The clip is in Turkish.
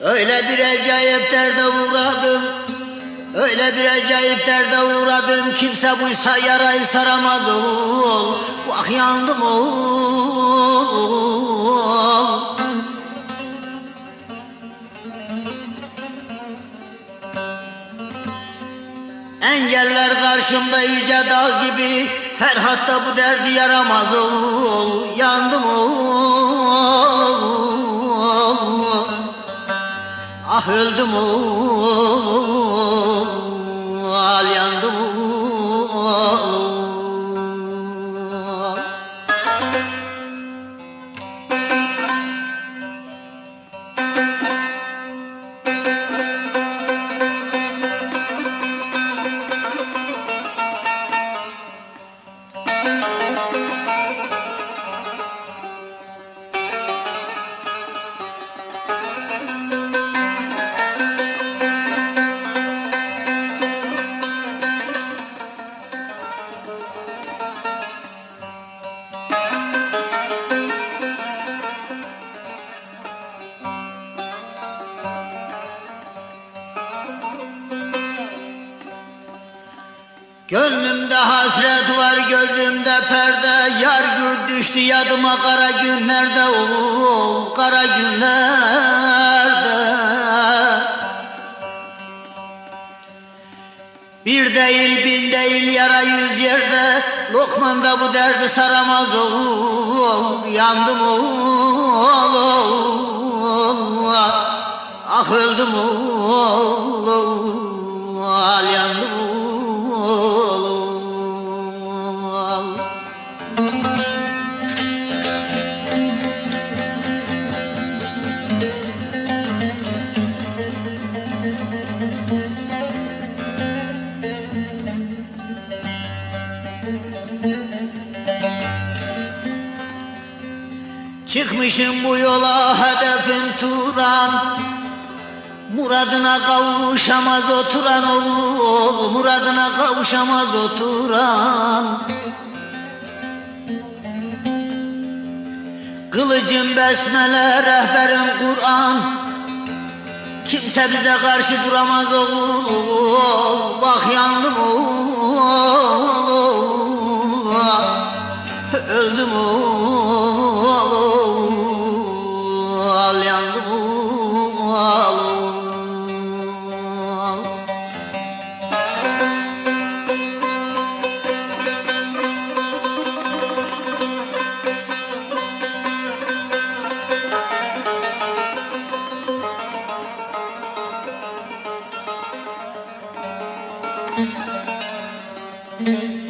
Öyle bir acayip derde uğradım. Öyle bir acayip derde uğradım. Kimse buysa yarayı saramaz. Ol Vah yandım ol Engeller karşımda yüce dağ gibi. Ferhat da bu derdi yaramaz. Ol Yandım ol Ah öldüm ol Al yandım ol Gönlümde hasret var gözümde perde. Yar gür düştü yadıma kara günlerde. O kara günlerde. Bir değil bin değil yara yüz yerde. Lokmanda bu derdi saramaz. Oğul Yandım oğul Ah öldüm oğul Çıkmışım bu yola hedefim Turan. Muradına kavuşamaz oturan oğul Muradına kavuşamaz oturan. Kılıcım besmele rehberim Kur'an. Kimse bize karşı duramaz oğul Bak yandım oğul Öldüm oğul Thank